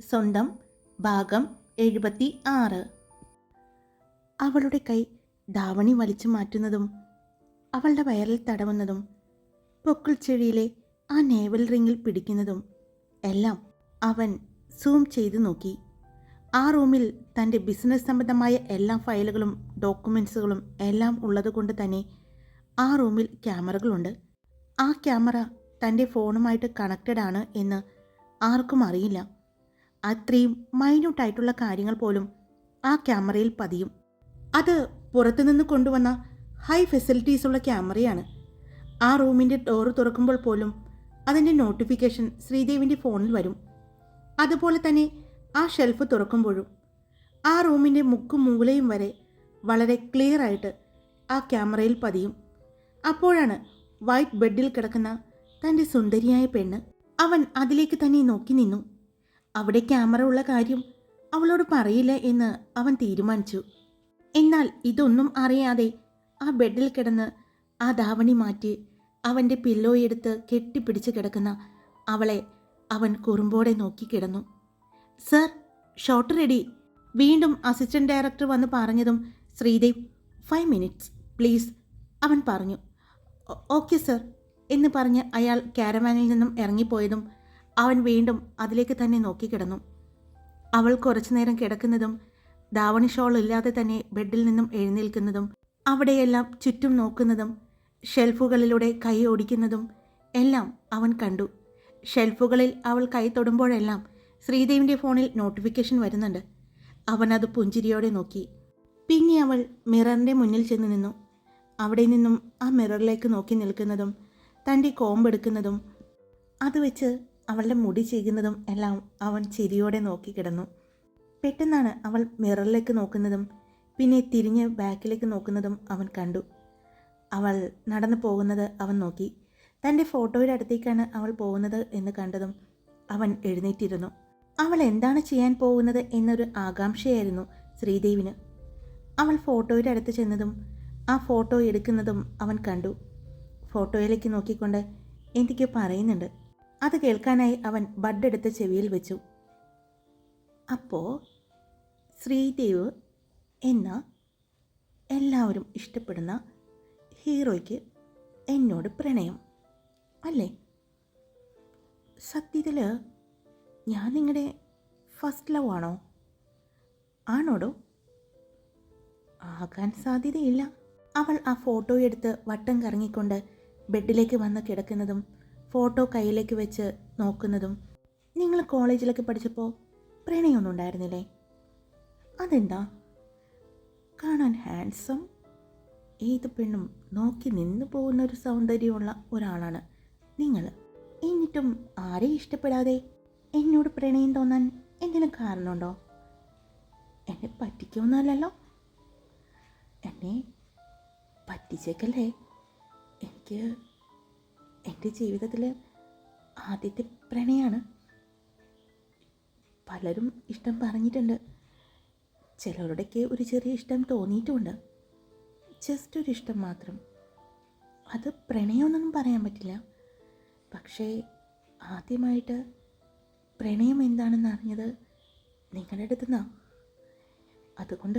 സ്വന്തം ഭാഗം എഴുപത്തി ആറ്. അവളുടെ കൈ ധാവണി വലിച്ചു മാറ്റുന്നതും അവളുടെ വയറിൽ തടവുന്നതും പൊക്കിൾ ചെടിയിലെ ആ നേവൽ റിങ്ങിൽ പിടിക്കുന്നതും എല്ലാം അവൻ സൂം ചെയ്തു നോക്കി. ആ റൂമിൽ തന്റെ ബിസിനസ് സംബന്ധമായ എല്ലാ ഫയലുകളും ഡോക്യുമെൻസുകളും എല്ലാം ഉള്ളതുകൊണ്ട് തന്നെ ആ റൂമിൽ ക്യാമറകളുണ്ട് ആ ക്യാമറ തന്റെ ഫോണുമായിട്ട് കണക്റ്റഡ് ആണ് എന്ന് ആർക്കും അറിയില്ല. അത്രയും മൈന്യൂട്ടായിട്ടുള്ള കാര്യങ്ങൾ പോലും ആ ക്യാമറയിൽ പതിയും. അത് പുറത്തുനിന്ന് കൊണ്ടുവന്ന ഹൈ ഫെസിലിറ്റീസ് ഉള്ള ക്യാമറയാണ്. ആ റൂമിന്റെ ഡോറ് തുറക്കുമ്പോൾ പോലും അതിന്റെ നോട്ടിഫിക്കേഷൻ ശ്രീദേവിന്റെ ഫോണിൽ വരും. അതുപോലെ തന്നെ ആ ഷെൽഫ് തുറക്കുമ്പോഴും ആ റൂമിന്റെ മുക്കും മൂലയും വരെ വളരെ ക്ലിയർ ആയിട്ട് ആ ക്യാമറയിൽ പതിയും. അപ്പോഴാണ് വൈറ്റ് ബെഡിൽ കിടക്കുന്ന തന്റെ സുന്ദരിയായ പെണ്ണ് അവൻ അതിലേക്ക് തന്നെ നോക്കി നിന്നു. അവിടെ ക്യാമറ ഉള്ള കാര്യം അവളോട് പറയില്ല എന്ന് അവൻ തീരുമാനിച്ചു. എന്നാൽ ഇതൊന്നും അറിയാതെ ആ ബെഡിൽ കിടന്ന് ആ ധാവണി മാറ്റി അവന്റെ പില്ലോ എടുത്ത് കെട്ടിപ്പിടിച്ച് കിടക്കുന്ന അവളെ അവൻ കുറുമ്പോടെ നോക്കി കിടന്നു. സർ ഷോട്ട് റെഡി വീണ്ടും അസിസ്റ്റന്റ് ഡയറക്ടർ വന്ന് പറഞ്ഞതും ശ്രീദേവ് ഫൈവ് മിനിറ്റ്സ് പ്ലീസ് അവൻ പറഞ്ഞു. "ഓ- ഓക്കെ സർ എന്ന് പറഞ്ഞ് അയാൾ കാരവാനിൽ നിന്നും ഇറങ്ങിപ്പോയതും അവൻ വീണ്ടും അതിലേക്ക് തന്നെ നോക്കിക്കിടന്നു. അവൾ കുറച്ചു നേരം കിടക്കുന്നതും ദാവണി ഷോൾ ഇല്ലാതെ തന്നെ ബെഡിൽ നിന്നും എഴുന്നേൽക്കുന്നതും അവിടെയെല്ലാം ചുറ്റും നോക്കുന്നതും ഷെൽഫുകളിലൂടെ കൈ ഓടിക്കുന്നതും എല്ലാം അവൻ കണ്ടു. ഷെൽഫുകളിൽ അവൾ കൈ തൊടുമ്പോഴെല്ലാം ശ്രീദേവിന്റെ ഫോണിൽ നോട്ടിഫിക്കേഷൻ വരുന്നുണ്ട്. അവൻ അത് പുഞ്ചിരിയോടെ നോക്കി. പിന്നെ അവൾ മിററിന്റെ മുന്നിൽ ചെന്ന് നിന്നു. അവിടെ നിന്നും ആ മിററിലേക്ക് നോക്കി നിൽക്കുന്നതും തന്റെ കോമ്പെടുക്കുന്നതും അത് വെച്ച് അവളുടെ മുടി ചെയ്യുന്നതും എല്ലാം അവൻ ചിരിയോടെ നോക്കി കിടന്നു. പെട്ടെന്നാണ് അവൾ മിററിലേക്ക് നോക്കുന്നതും പിന്നെ തിരിഞ്ഞ് ബാക്കിലേക്ക് നോക്കുന്നതും അവൻ കണ്ടു. അവൾ നടന്നു പോകുന്നത് അവൻ നോക്കി. തന്റെ ഫോട്ടോയുടെ അടുത്തേക്കാണ് അവൾ പോകുന്നത് എന്ന് കണ്ടതും അവൻ എഴുന്നേറ്റിരുന്നു. അവൾ എന്താണ് ചെയ്യാൻ പോകുന്നത് എന്നൊരു ആകാംക്ഷയായിരുന്നു ശ്രീദേവിന്. അവൾ ഫോട്ടോയുടെ അടുത്ത് ചെന്നതും ആ ഫോട്ടോ എടുക്കുന്നതും അവൻ കണ്ടു. ഫോട്ടോയിലേക്ക് നോക്കിക്കൊണ്ട് എന്തൊക്കെയോ പറയുന്നുണ്ട്. അത് കേൾക്കാനായി അവൻ ബഡ് എടുത്ത് ചെവിയിൽ വെച്ചു. അപ്പോൾ ശ്രീദേവ് എന്ന എല്ലാവരും ഇഷ്ടപ്പെടുന്ന ഹീറോയ്ക്ക് എന്നോട് പ്രണയം അല്ലേ? സത്യത്തിൽ ഞാൻ നിങ്ങളുടെ ഫസ്റ്റ് ലവ് ആണോ? ആണോടോ? ആകാൻ സാധ്യതയില്ല. അവൾ ആ ഫോട്ടോ എടുത്ത് വട്ടം കറങ്ങിക്കൊണ്ട് ബെഡിലേക്ക് വന്ന് കിടക്കുന്നതും ഫോട്ടോ കയ്യിലേക്ക് വെച്ച് നോക്കുന്നതും നിങ്ങൾ കോളേജിലൊക്കെ പഠിച്ചപ്പോൾ പ്രണയമൊന്നും ഉണ്ടായിരുന്നില്ലേ? അതെന്താ? കാണാൻ ഹാൻസം ഏത് പെണ്ണും നോക്കി നിന്നു പോകുന്ന ഒരു സൗന്ദര്യമുള്ള ഒരാളാണ് നിങ്ങൾ. എന്നിട്ടും ആരെയും ഇഷ്ടപ്പെടാതെ എന്നോട് പ്രണയം തോന്നാൻ എന്തെങ്കിലും കാരണമുണ്ടോ? എന്നെ പറ്റിക്കൊന്നല്ലോ എന്നെ പറ്റിച്ചേക്കല്ലേ. എനിക്ക് എന്റെ ജീവിതത്തിൽ ആദ്യത്തെ പ്രണയമാണ് പലരും ഇഷ്ടം പറഞ്ഞിട്ടുണ്ട്. ചിലരുടെയൊക്കെ ഒരു ചെറിയ ഇഷ്ടം തോന്നിയിട്ടുമുണ്ട്. ജസ്റ്റ് ഒരു ഇഷ്ടം മാത്രം. അത് പ്രണയമെന്നൊന്നും പറയാൻ പറ്റില്ല. പക്ഷേ ആദ്യമായിട്ട് പ്രണയം എന്താണെന്ന് അറിഞ്ഞത് നിങ്ങളുടെ അടുത്തുനിന്നാണ് അതുകൊണ്ട്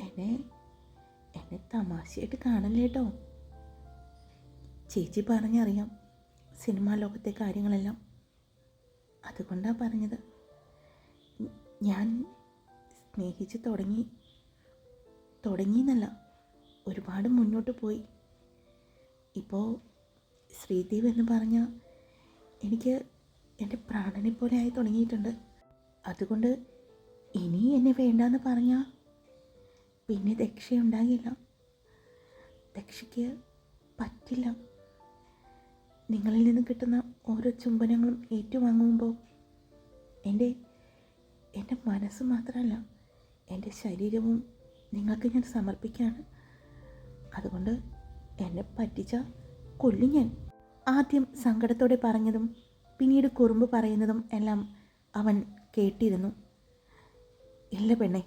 എന്നെ എന്നെ തമാശയായിട്ട് കാണല്ലേ കേട്ടോ ചേച്ചി പറഞ്ഞറിയാം സിനിമാ ലോകത്തെ കാര്യങ്ങളെല്ലാം. അതുകൊണ്ടാണ് പറഞ്ഞത്. ഞാൻ സ്നേഹിച്ച് തുടങ്ങി. തുടങ്ങിയെന്നല്ല ഒരുപാട് മുന്നോട്ട് പോയി. ഇപ്പോൾ ശ്രീദേവ് എന്ന് പറഞ്ഞാൽ എനിക്ക് എന്റെ പ്രാണനെ പോലെ ആയി തുടങ്ങിയിട്ടുണ്ട്. അതുകൊണ്ട് ഇനി എന്നെ വേണ്ടാന്ന് പറഞ്ഞാൽ പിന്നെ ദക്ഷ ഉണ്ടാകില്ല ദക്ഷയ്ക്ക് പറ്റില്ല. നിങ്ങളിൽ നിന്ന് കിട്ടുന്ന ഓരോ ചുംബനങ്ങളും ഏറ്റുവാങ്ങുമ്പോൾ എന്റെ എന്റെ മനസ്സ് മാത്രമല്ല എന്റെ ശരീരവും നിങ്ങൾക്ക് ഞാൻ സമർപ്പിക്കുകയാണ്. അതുകൊണ്ട് എന്നെ പറ്റിച്ച കൊല്ലി ഞാൻ. ആദ്യം സങ്കടത്തോടെ പറഞ്ഞതും പിന്നീട് കുറുമ്പ് പറയുന്നതും എല്ലാം അവൻ കേട്ടിരുന്നു. ഇല്ല പെണ്ണെ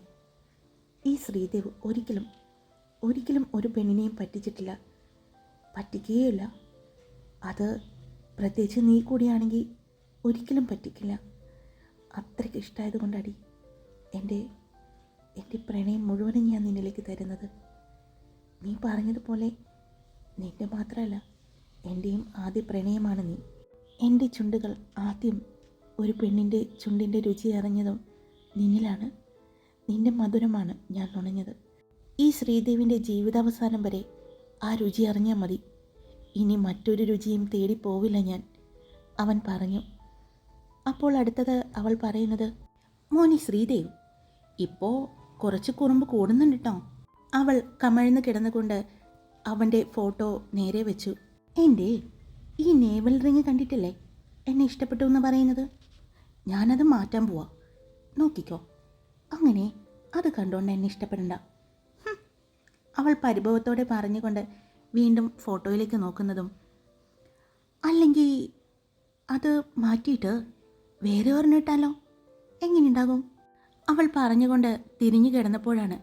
ഈ ശ്രീദേവ് ഒരിക്കലും ഒരിക്കലും ഒരു പെണ്ണിനെയും പറ്റിച്ചിട്ടില്ല. പറ്റിക്കുകയില്ല അത് പ്രത്യേകിച്ച് നീ കൂടിയാണെങ്കിൽ ഒരിക്കലും പറ്റിക്കില്ല. അത്രയ്ക്ക് ഇഷ്ടമായത് കൊണ്ടാടി എന്റെ എന്റെ പ്രണയം മുഴുവനും ഞാൻ നിന്നിലേക്ക് തരുന്നത്. നീ പറഞ്ഞതുപോലെ നിന്റെ മാത്രമല്ല എന്റെയും ആദ്യ പ്രണയമാണ് നീ. എന്റെ ചുണ്ടുകൾ ആദ്യം ഒരു പെണ്ണിന്റെ ചുണ്ടിന്റെ രുചി അറിഞ്ഞതും നിന്നിലാണ്. നിന്റെ മധുരമാണ് ഞാൻ നുണഞ്ഞത്. ഈ ശ്രീദേവിന്റെ ജീവിതാവസാനം വരെ ആ രുചി അറിഞ്ഞാൽ മതി. ഇനി മറ്റൊരു രുചിയും തേടി പോവില്ല ഞാൻ. അവൻ പറഞ്ഞു. അപ്പോൾ അടുത്തത് അവൾ പറയുന്നത് മോനി ശ്രീദേവ് ഇപ്പോൾ കുറച്ച് കുറുമ്പ് കൂടുന്നുണ്ട് കേട്ടോ അവൾ കമഴ്ന്ന് കിടന്നുകൊണ്ട് അവന്റെ ഫോട്ടോ നേരെ വെച്ചു. എന്റെ ഈ നേവൽ റിങ് കണ്ടിട്ടില്ലേ? എന്നെ ഇഷ്ടപ്പെട്ടു എന്ന് പറയുന്നത്? ഞാനത് മാറ്റാൻ പോവാ. നോക്കിക്കോ. അങ്ങനെ അത് കണ്ടുകൊണ്ട് എന്നെ ഇഷ്ടപ്പെടണ്ട. അവൾ പരിഭവത്തോടെ പറഞ്ഞുകൊണ്ട് വീണ്ടും ഫോട്ടോയിലേക്ക് നോക്കുന്നതും. അല്ലെങ്കിൽ അത് മാറ്റിയിട്ട് വേറെ ഒരെണ്ണിട്ടാലോ എങ്ങനെയുണ്ടാകും? അവൾ പറഞ്ഞുകൊണ്ട് തിരിഞ്ഞു കിടന്നപ്പോഴാണ്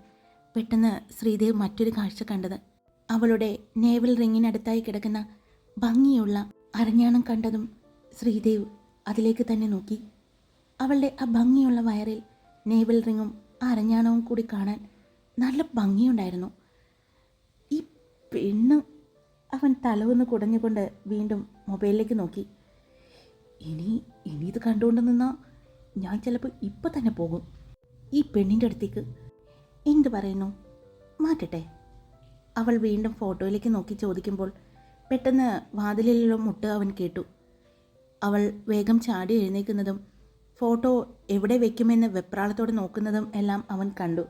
പെട്ടെന്ന് ശ്രീദേവ് മറ്റൊരു കാഴ്ച കണ്ടത്. അവളുടെ നേവൽ റിങ്ങിനടുത്തായി കിടക്കുന്ന ഭംഗിയുള്ള അരഞ്ഞാണം കണ്ടതും ശ്രീദേവ് അതിലേക്ക് തന്നെ നോക്കി. അവളുടെ ആ ഭംഗിയുള്ള വയറിൽ നേവൽ റിങ്ങും ആ അരഞ്ഞാണവും കൂടി കാണാൻ നല്ല ഭംഗിയുണ്ടായിരുന്നു. പെണ്ണ് അവൻ തലവൊന്ന് കുടഞ്ഞുകൊണ്ട് വീണ്ടും മൊബൈലിലേക്ക് നോക്കി. ഇനി ഇനി ഇത് കണ്ടുകൊണ്ട് നിന്നാൽ ഞാൻ ചിലപ്പോൾ ഇപ്പം തന്നെ പോകും. ഈ പെണ്ണിന്റെ അടുത്തേക്ക് എന്ത് പറയുന്നു? മാറ്റട്ടെ. അവൾ വീണ്ടും ഫോട്ടോയിലേക്ക് നോക്കി ചോദിക്കുമ്പോൾ പെട്ടെന്ന് വാതിലിലുള്ള മുട്ട് അവൻ കേട്ടു. അവൾ വേഗം ചാടി എഴുന്നേൽക്കുന്നതും ഫോട്ടോ എവിടെ വയ്ക്കുമെന്ന് വെപ്രാളത്തോടെ നോക്കുന്നതും എല്ലാം അവൻ കണ്ടു.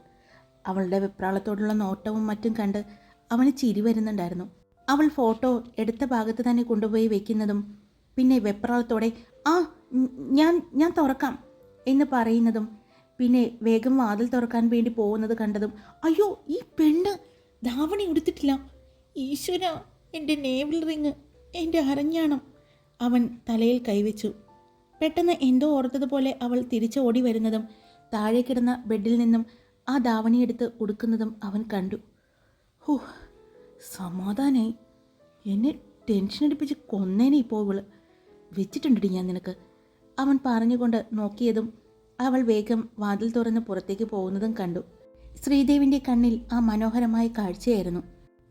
അവളുടെ വെപ്രാളത്തോടുള്ള നോട്ടവും മറ്റും കണ്ട് അവന് ചിരി വരുന്നുണ്ടായിരുന്നു. അവൾ ഫോട്ടോ എടുത്ത ഭാഗത്ത് തന്നെ കൊണ്ടുപോയി വെക്കുന്നതും പിന്നെ വെപ്രാളത്തോടെ ആ ഞാൻ ഞാൻ തുറക്കാം എന്ന് പറയുന്നതും പിന്നെ വേഗം വാതിൽ തുറക്കാൻ വേണ്ടി പോകുന്നത് കണ്ടതും അയ്യോ ഈ പെണ്ണ് ധാവണി ഉടുത്തിട്ടില്ല. ഈശ്വര എന്റെ നേവിൽ റിങ് എന്റെ അരഞ്ഞാണം അവൻ തലയിൽ കൈവച്ചു. പെട്ടെന്ന് എന്തോ ഓർത്തതുപോലെ അവൾ തിരിച്ചു ഓടി വരുന്നതും താഴെ കിടന്ന ബെഡിൽ നിന്നും ആ ധാവണി എടുത്ത് ഉടുക്കുന്നതും അവൻ കണ്ടു. ഹോ സമാധാനായി. എന്നെ ടെൻഷൻ അടിപ്പിച്ച് കൊന്നേനെ ഇപ്പോൾ ഇവൾ. വെച്ചിട്ടുണ്ടടി ഞാൻ നിനക്ക്. അവൻ പറഞ്ഞുകൊണ്ട് നോക്കിയതും അവൾ വേഗം വാതിൽ തുറന്ന് പുറത്തേക്ക് പോകുന്നതും കണ്ടു. ശ്രീദേവിന്റെ കണ്ണിൽ ആ മനോഹരമായ കാഴ്ചയായിരുന്നു.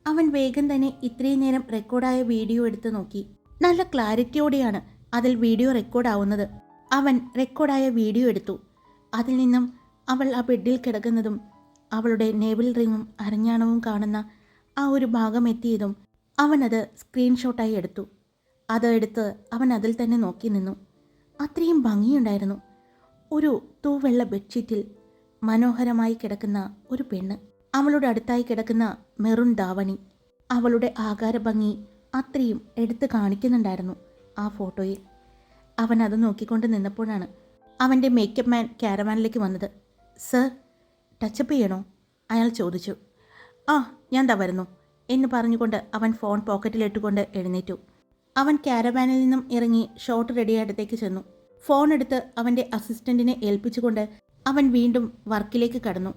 അവൻ വേഗം തന്നെ ഇത്രയും നേരം റെക്കോർഡായ വീഡിയോ എടുത്ത് നോക്കി. നല്ല ക്ലാരിറ്റിയോടെയാണ് അതിൽ വീഡിയോ റെക്കോർഡാവുന്നത്. അവൻ റെക്കോർഡായ വീഡിയോ എടുത്തു. അതിൽ നിന്നും അവൾ ആ ബെഡിൽ കിടക്കുന്നതും അവളുടെ നേവിൽ റിങ്ങും അരഞ്ഞാണവും കാണുന്ന ആ ഒരു ഭാഗം എത്തിയതും അവനത് സ്ക്രീൻഷോട്ടായി എടുത്തു. അത് എടുത്ത് അവൻ അതിൽ തന്നെ നോക്കി നിന്നു. അത്രയും ഭംഗിയുണ്ടായിരുന്നു. ഒരു തൂവെള്ള ബെഡ്ഷീറ്റിൽ മനോഹരമായി കിടക്കുന്ന ഒരു പെണ്ണ്. അവളുടെ അടുത്തായി കിടക്കുന്ന മെറുൺ ധാവണി. അവളുടെ ആകാരഭംഗി അത്രയും എടുത്ത് കാണിക്കുന്നുണ്ടായിരുന്നു ആ ഫോട്ടോയിൽ. അവൻ അത് നോക്കിക്കൊണ്ട് നിന്നപ്പോഴാണ് അവന്റെ മേക്കപ്പ് മാൻ ക്യാരവാനിലേക്ക് വന്നത്. സർ ടച്ചപ്പ് ചെയ്യണോ? അയാൾ ചോദിച്ചു. ആ ഞാൻ ദാ വരുന്നു എന്ന് പറഞ്ഞുകൊണ്ട് അവൻ ഫോൺ പോക്കറ്റിലിട്ടുകൊണ്ട് എഴുന്നേറ്റു. അവൻ ക്യാരവാനിൽ നിന്നും ഇറങ്ങി ഷോട്ട് റെഡിയായിടത്തേക്ക് ചെന്നു. ഫോൺ എടുത്ത് അവന്റെ അസിസ്റ്റന്റിനെ ഏൽപ്പിച്ചുകൊണ്ട് അവൻ വീണ്ടും വർക്കിലേക്ക് കടന്നു.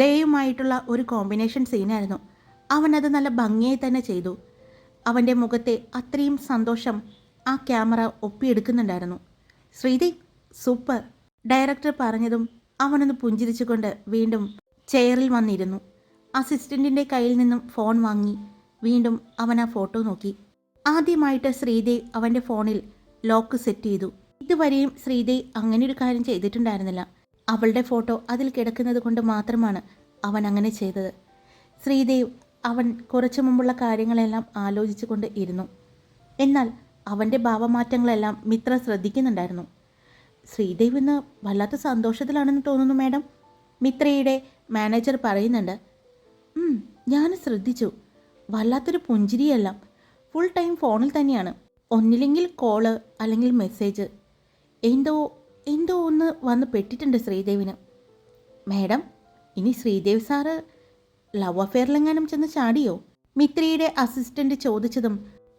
ഡേയുമായിട്ടുള്ള ഒരു കോമ്പിനേഷൻ സീനായിരുന്നു. അവനത് നല്ല ഭംഗിയായി തന്നെ ചെയ്തു. അവന്റെ മുഖത്തെ അത്രയും സന്തോഷം ആ ക്യാമറ ഒപ്പിയെടുക്കുന്നുണ്ടായിരുന്നു. ശ്രീതി സൂപ്പർ ഡയറക്ടർ പറഞ്ഞതും അവനൊന്ന് പുഞ്ചിരിച്ചുകൊണ്ട് വീണ്ടും ചെയറിൽ വന്നിരുന്നു. അസിസ്റ്റന്റിന്റെ കയ്യിൽ നിന്നും ഫോൺ വാങ്ങി. വീണ്ടും അവൻ ആ ഫോട്ടോ നോക്കി. ആദ്യമായിട്ട് ശ്രീദേവ് അവന്റെ ഫോണിൽ ലോക്ക് സെറ്റ് ചെയ്തു. ഇതുവരെയും ശ്രീദേവ് ഒരു കാര്യം ചെയ്തിട്ടുണ്ടായിരുന്നില്ല. അവളുടെ ഫോട്ടോ അതിൽ കിടക്കുന്നത് കൊണ്ട് മാത്രമാണ് അവൻ അങ്ങനെ ചെയ്തത്. ശ്രീദേവ് അവൻ കുറച്ചു മുമ്പുള്ള കാര്യങ്ങളെല്ലാം ആലോചിച്ചുകൊണ്ട് ഇരുന്നു. എന്നാൽ അവന്റെ ഭാവമാറ്റങ്ങളെല്ലാം മിത്ര ശ്രദ്ധിക്കുന്നുണ്ടായിരുന്നു. ശ്രീദേവ് ഇന്ന് വല്ലാത്ത സന്തോഷത്തിലാണെന്ന് തോന്നുന്നു മാഡം. മിത്രയുടെ മാനേജർ പറയുന്നുണ്ട് ഞാൻ ശ്രദ്ധിച്ചു. വല്ലാത്തൊരു പുഞ്ചിരിയല്ല. ഫുൾ ടൈം ഫോണിൽ തന്നെയാണ്. ഒന്നില്ലെങ്കിൽ കോൾ അല്ലെങ്കിൽ മെസ്സേജ്. എന്തോ എന്തോ ഒന്ന് വന്ന് പെട്ടിട്ടുണ്ട് ശ്രീദേവിന്. മാഡം ഇനി ശ്രീദേവ് സാറ് ലവ് അഫെയറിലെങ്ങാനും ചെന്ന് ചാടിയോ? മിത്രിയുടെ അസിസ്റ്റന്റ് ചോദിച്ചതും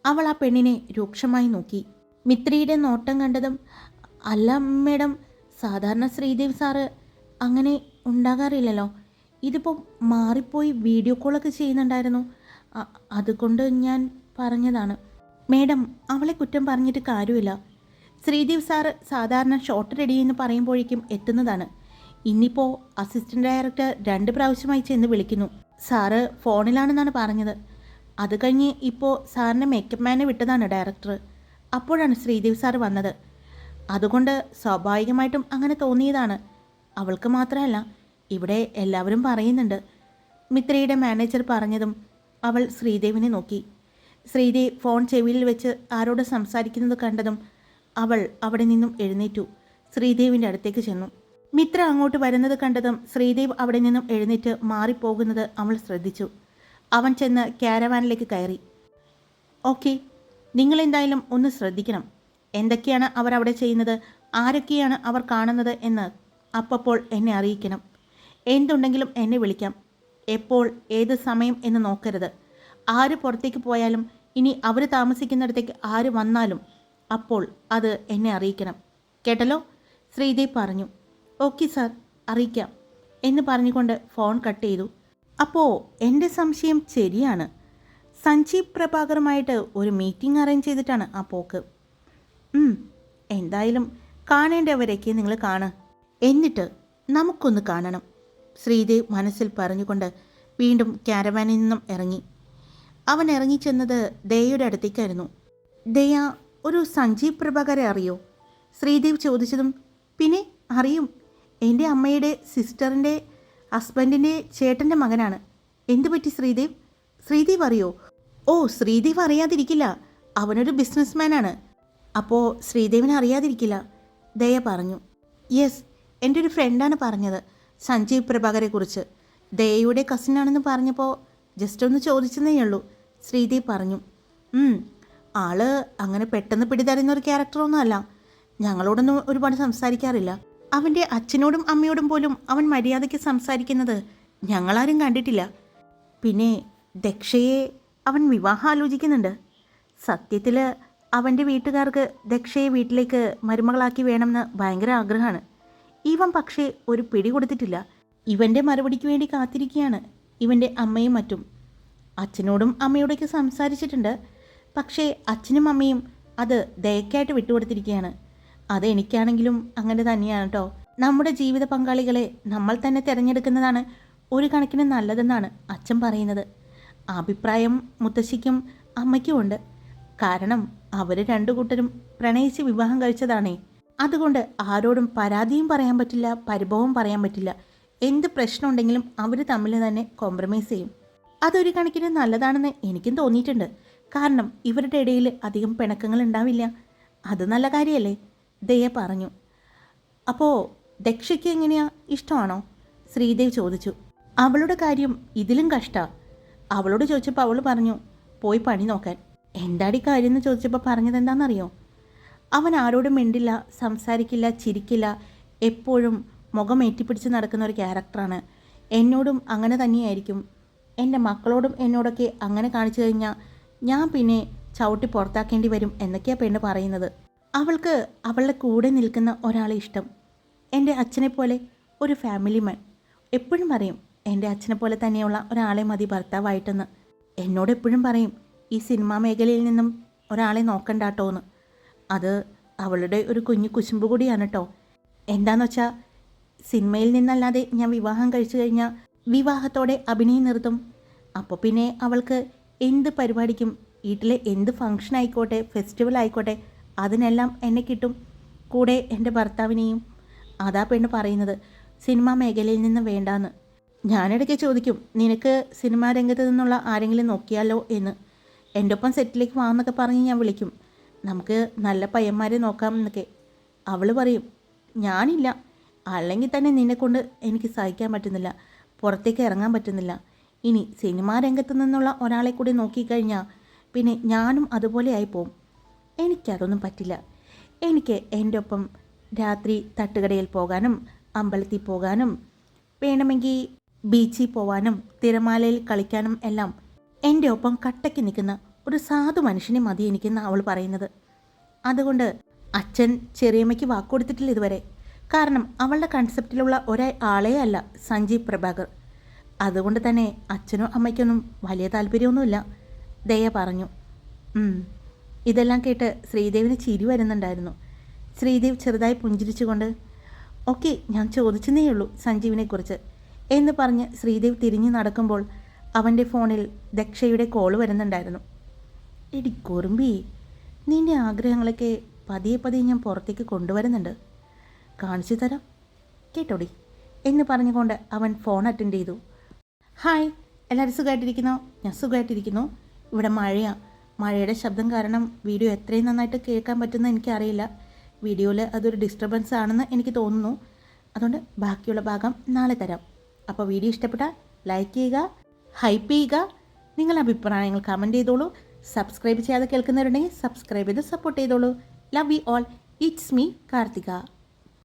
അവൾ ആ പെണ്ണിനെ രൂക്ഷമായി നോക്കി. മിത്രിയുടെ നോട്ടം കണ്ടതും അല്ല മേഡം. സാധാരണ ശ്രീദേവ് സാറ് അങ്ങനെ ഉണ്ടാകാറില്ലല്ലോ. ഇതിപ്പോൾ മാറിപ്പോയി വീഡിയോ കോളൊക്കെ ചെയ്യുന്നുണ്ടായിരുന്നു. അതുകൊണ്ട് ഞാൻ പറഞ്ഞതാണ്. മേഡം അവളെ കുറ്റം പറഞ്ഞിട്ട് കാര്യമില്ല. ശ്രീദേവ് സാറ് സാധാരണ ഷോർട്ട് റെഡി എന്ന് പറയുമ്പോഴേക്കും എത്തുന്നതാണ്. ഇന്നിപ്പോൾ അസിസ്റ്റന്റ് ഡയറക്ടർ രണ്ട് പ്രാവശ്യമായി ചെന്ന് വിളിക്കുന്നു. സാറ് ഫോണിലാണെന്നാണ് പറഞ്ഞത്. അത് കഴിഞ്ഞ് ഇപ്പോൾ സാറിന്റെ മേക്കപ്പ് മാനെ വിട്ടതാണ് ഡയറക്ടർ അപ്പോഴാണ് ശ്രീദേവ് സാറ് വന്നത്. അതുകൊണ്ട് സ്വാഭാവികമായിട്ടും അങ്ങനെ തോന്നിയതാണ്. അവൾക്ക് മാത്രമല്ല ഇവിടെ എല്ലാവരും പറയുന്നുണ്ട്. മിത്രയുടെ മാനേജർ പറഞ്ഞതും അവൾ ശ്രീദേവിനെ നോക്കി. ശ്രീദേവ് ഫോൺ ചെവിയിൽ വെച്ച് ആരോട് സംസാരിക്കുന്നത് കണ്ടതും അവൾ അവിടെ നിന്നും എഴുന്നേറ്റു. ശ്രീദേവിന്റെ അടുത്തേക്ക് ചെന്നു. മിത്ര അങ്ങോട്ട് വരുന്നത് കണ്ടതും ശ്രീദേവ് അവിടെ നിന്നും എഴുന്നേറ്റ് മാറിപ്പോകുന്നത് അവൾ ശ്രദ്ധിച്ചു. അവൻ ചെന്ന് ക്യാരവാനിലേക്ക് കയറി. ഓക്കെ നിങ്ങളെന്തായാലും ഒന്ന് ശ്രദ്ധിക്കണം. എന്തൊക്കെയാണ് അവർ അവിടെ ചെയ്യുന്നത്? ആരൊക്കെയാണ് അവർ കാണുന്നത് എന്ന് അപ്പപ്പോൾ എന്നെ അറിയിക്കണം. എന്തുണ്ടെങ്കിലും എന്നെ വിളിക്കാം. എപ്പോൾ ഏത് സമയം എന്ന് നോക്കരുത്. ആര് പുറത്തേക്ക് പോയാലും ഇനി അവർ താമസിക്കുന്നിടത്തേക്ക് ആര് വന്നാലും അപ്പോൾ അത് എന്നെ അറിയിക്കണം. കേട്ടല്ലോ? ശ്രീദേവ് പറഞ്ഞു. ഓക്കെ സാർ അറിയിക്കാം എന്ന് പറഞ്ഞുകൊണ്ട് ഫോൺ കട്ട് ചെയ്തു. അപ്പോൾ എന്റെ സംശയം ശരിയാണ്. സഞ്ജീവ് പ്രഭാകറുമായിട്ട് ഒരു മീറ്റിംഗ് അറേഞ്ച് ചെയ്തിട്ടാണ് ആ പോക്ക്. എന്തായാലും കാണേണ്ടവരൊക്കെ നിങ്ങൾ കാണ്. എന്നിട്ട് നമുക്കൊന്ന് കാണണം. ശ്രീദേവ് മനസ്സിൽ പറഞ്ഞുകൊണ്ട് വീണ്ടും ക്യാരവാനിൽ നിന്നും ഇറങ്ങി. അവൻ ഇറങ്ങിച്ചെന്നത് ദയയുടെ അടുത്തേക്കായിരുന്നു. ദയ ഒരു സഞ്ജീവ് പ്രഭാകരെ അറിയോ? ശ്രീദേവ് ചോദിച്ചതും പിന്നെ അറിയും. എന്റെ അമ്മയുടെ സിസ്റ്ററിന്റെ ഹസ്ബൻഡിന്റെ ചേട്ടന്റെ മകനാണ്. എന്തു പറ്റി ശ്രീദേവ്? ശ്രീദേവ് അറിയോ? ഓ ശ്രീദേവ് അറിയാതിരിക്കില്ല. അവനൊരു ബിസിനസ്മാനാണ്. അപ്പോൾ ശ്രീദേവിനെ അറിയാതിരിക്കില്ല. ദയ പറഞ്ഞു. യെസ് എന്റെ ഒരു ഫ്രണ്ടാണ് പറഞ്ഞത് സഞ്ജീവ് പ്രഭാകരെ കുറിച്ച്. ദയയുടെ കസിൻ ആണെന്ന് പറഞ്ഞപ്പോൾ ജസ്റ്റ് ഒന്ന് ചോദിച്ചെന്നേ ഉള്ളൂ. ശ്രീദേവ് പറഞ്ഞു. "ഉം, ആൾ അങ്ങനെ പെട്ടെന്ന് പിടിതരുന്ന ഒരു ക്യാരക്ടറൊന്നും അല്ല. ഞങ്ങളോടൊന്നും ഒരുപാട് സംസാരിക്കാറില്ല. അവന്റെ അച്ഛനോടും അമ്മയോടും പോലും അവൻ മര്യാദയ്ക്ക് സംസാരിക്കുന്നത് ഞങ്ങളാരും കണ്ടിട്ടില്ല. പിന്നെ ദക്ഷയെ അവൻ വിവാഹം ആലോചിക്കുന്നുണ്ട്. സത്യത്തിൽ അവന്റെ വീട്ടുകാർക്ക് ദക്ഷയെ വീട്ടിലേക്ക് മരുമകളാക്കി വേണമെന്ന് ഭയങ്കര ആഗ്രഹമാണ്. ഇവൻ പക്ഷേ ഒരു പിടി കൊടുത്തിട്ടില്ല. ഇവന്റെ മറുപടിക്ക് വേണ്ടി കാത്തിരിക്കുകയാണ് ഇവന്റെ അമ്മയും മറ്റും. അച്ഛനോടും അമ്മയോടൊക്കെ സംസാരിച്ചിട്ടുണ്ട്. പക്ഷേ അച്ഛനും അമ്മയും അത് ദയക്കായിട്ട് വിട്ടുകൊടുത്തിരിക്കുകയാണ്. അത് എനിക്കാണെങ്കിലും അങ്ങനെ തന്നെയാണ് കേട്ടോ നമ്മുടെ ജീവിത പങ്കാളികളെ നമ്മൾ തന്നെ തിരഞ്ഞെടുക്കുന്നതാണ് ഒരു കണക്കിന് നല്ലതെന്നാണ് അച്ഛൻ പറയുന്നത്. അഭിപ്രായം മുത്തശ്ശിക്കും അമ്മയ്ക്കും ഉണ്ട്. കാരണം അവർ രണ്ടു കൂട്ടരും പ്രണയിച്ച് വിവാഹം കഴിച്ചതാണേ. അതുകൊണ്ട് ആരോടും പരാതിയും പറയാൻ പറ്റില്ല പരിഭവവും പറയാൻ പറ്റില്ല. എന്ത് പ്രശ്നം ഉണ്ടെങ്കിലും അവർ തമ്മിൽ തന്നെ കോംപ്രമൈസ് ചെയ്യും. അതൊരു കണക്കിന് നല്ലതാണെന്ന് എനിക്കും തോന്നിയിട്ടുണ്ട്. കാരണം ഇവരുടെ ഇടയിൽ അധികം പിണക്കങ്ങൾ ഉണ്ടാവില്ല. അത് നല്ല കാര്യമല്ലേ ദയ പറഞ്ഞു. അപ്പോൾ ദക്ഷയ്ക്ക് എങ്ങനെയാ? ഇഷ്ടമാണോ? ശ്രീദേവ് ചോദിച്ചു. അവളുടെ കാര്യം ഇതിലും കഷ്ടാ. അവളോട് ചോദിച്ചപ്പോൾ അവൾ പറഞ്ഞു പോയി പണി നോക്കാൻ. എന്താടി കാര്യം എന്ന് ചോദിച്ചപ്പോൾ പറഞ്ഞത് എന്താണെന്നറിയോ അവൻ ആരോടും മിണ്ടില്ല സംസാരിക്കില്ല ചിരിക്കില്ല. എപ്പോഴും മുഖം ഏറ്റിപ്പിടിച്ച് നടക്കുന്ന ഒരു ക്യാരക്ടറാണ്. എന്നോടും അങ്ങനെ തന്നെയായിരിക്കും. എന്റെ മക്കളോടും എന്നോടൊക്കെ അങ്ങനെ കാണിച്ചു കഴിഞ്ഞാൽ ഞാൻ പിന്നെ ചവിട്ടി പുറത്താക്കേണ്ടി വരും എന്നൊക്കെയാണ് പെണ്ണ് പറയുന്നത്. അവൾക്ക് അവളുടെ കൂടെ നിൽക്കുന്ന ഒരാളെ ഇഷ്ടം. എന്റെ അച്ഛനെ പോലെ ഒരു ഫാമിലി മാൻ എപ്പോഴും പറയും എന്റെ അച്ഛനെ പോലെ തന്നെയുള്ള ഒരാളെ മതി ഭർത്താവായിട്ടെന്ന്. എന്നോട് എപ്പോഴും പറയും ഈ സിനിമാ മേഖലയിൽ നിന്നും ഒരാളെ നോക്കണ്ടാട്ടോ എന്ന് അത് അവളുടെ ഒരു കുഞ്ഞു കുശുമ്പ് കൂടിയാണ് കേട്ടോ എന്താന്ന് വെച്ചാൽ സിനിമയിൽ നിന്നല്ലാതെ ഞാൻ വിവാഹം കഴിച്ചു കഴിഞ്ഞാൽ വിവാഹത്തോടെ അഭിനയം നിർത്തും. അപ്പോൾ പിന്നെ അവൾക്ക് എന്ത് പരിപാടിക്കും? വീട്ടിലെ എന്ത് ഫങ്ഷൻ ആയിക്കോട്ടെ ഫെസ്റ്റിവൽ ആയിക്കോട്ടെ അതിനെല്ലാം എന്നെ കിട്ടും. കൂടെ എന്റെ ഭർത്താവിനെയും. അതാ പെണ്ണ് പറയുന്നത് സിനിമാ മേഖലയിൽ നിന്ന് വേണ്ടാന്ന്. ഞാനിടയ്ക്ക് ചോദിക്കും നിനക്ക് സിനിമാ രംഗത്ത് നിന്നുള്ള ആരെങ്കിലും നോക്കിയാലോ എന്ന്. എന്റെ ഒപ്പം സെറ്റിലേക്ക് വാന്നൊക്കെ പറഞ്ഞ് ഞാൻ വിളിക്കും. നമുക്ക് നല്ല പയ്യന്മാരെ നോക്കാം എന്നൊക്കെ. അവൾ പറയും ഞാനില്ല. അല്ലെങ്കിൽ തന്നെ നിന്നെക്കൊണ്ട് എനിക്ക് സഹിക്കാൻ പറ്റുന്നില്ല. പുറത്തേക്ക് ഇറങ്ങാൻ പറ്റുന്നില്ല. ഇനി സിനിമാ രംഗത്ത് നിന്നുള്ള ഒരാളെ കൂടി നോക്കിക്കഴിഞ്ഞാൽ പിന്നെ ഞാനും അതുപോലെ ആയിപ്പോവും. എനിക്കതൊന്നും പറ്റില്ല. എനിക്ക് എന്റെ ഒപ്പം രാത്രി തട്ടുകടയിൽ പോകാനും അമ്പലത്തിൽ പോകാനും വേണമെങ്കിൽ ബീച്ചിൽ പോവാനും തിരമാലയിൽ കളിക്കാനും എല്ലാം എന്റെ ഒപ്പം കട്ടയ്ക്ക് നിൽക്കുന്ന ഒരു സാധു മനുഷ്യനെ മതി എനിക്കെന്ന് അവൾ പറയുന്നത്. അതുകൊണ്ട് അച്ഛൻ ചെറിയമ്മയ്ക്ക് വാക്കുകൊടുത്തിട്ടില്ല ഇതുവരെ. കാരണം അവളുടെ കൺസെപ്റ്റിലുള്ള ഒരേ ആളേ അല്ല സഞ്ജീവ് പ്രഭാകർ. അതുകൊണ്ട് തന്നെ അച്ഛനും അമ്മയ്ക്കൊന്നും വലിയ താല്പര്യമൊന്നുമില്ല. ദയ പറഞ്ഞു. ഇതെല്ലാം കേട്ട് ശ്രീദേവിന് ചിരി വരുന്നുണ്ടായിരുന്നു. ശ്രീദേവ് ചെറുതായി പുഞ്ചിരിച്ചുകൊണ്ട് ഓക്കെ ഞാൻ ചോദിച്ചെന്നേയുള്ളൂ സഞ്ജീവിനെക്കുറിച്ച് എന്ന് പറഞ്ഞ് ശ്രീദേവ് തിരിഞ്ഞു നടക്കുമ്പോൾ അവന്റെ ഫോണിൽ ദക്ഷയുടെ കോൾ വരുന്നുണ്ടായിരുന്നു. എടി കുറുമ്പി നിന്റെ ആഗ്രഹങ്ങളൊക്കെ പതിയെ പതിയെ ഞാൻ പുറത്തേക്ക് കൊണ്ടുവരുന്നുണ്ട്. കാണിച്ചു തരാം. കേട്ടോടി എന്ന് പറഞ്ഞുകൊണ്ട് അവൻ ഫോൺ അറ്റൻഡ് ചെയ്തു. ഹായ് എല്ലാവരും സുഖമായിട്ടിരിക്കുന്നോ ഞാൻ സുഖമായിട്ടിരിക്കുന്നു ഇവിടെ മഴയാണ് മഴയുടെ ശബ്ദം കാരണം വീഡിയോ എത്രയും നന്നായിട്ട് കേൾക്കാൻ പറ്റുന്ന എനിക്കറിയില്ല. വീഡിയോയിൽ അതൊരു ഡിസ്റ്റർബൻസ് ആണെന്ന് എനിക്ക് തോന്നുന്നു. അതുകൊണ്ട് ബാക്കിയുള്ള ഭാഗം നാളെ തരാം. അപ്പോൾ വീഡിയോ ഇഷ്ടപ്പെട്ടാൽ ലൈക്ക് ചെയ്യുക ഹൈപ്പ് ചെയ്യുക നിങ്ങളുടെ അഭിപ്രായങ്ങൾ കമന്റ് ചെയ്തോളൂ. സബ്സ്ക്രൈബ് ചെയ്യാതെ കേൾക്കുന്നവരുണ്ടെങ്കിൽ സബ്സ്ക്രൈബ് ചെയ്ത് സപ്പോർട്ട് ചെയ്തോളൂ. Love you all it's me Karthika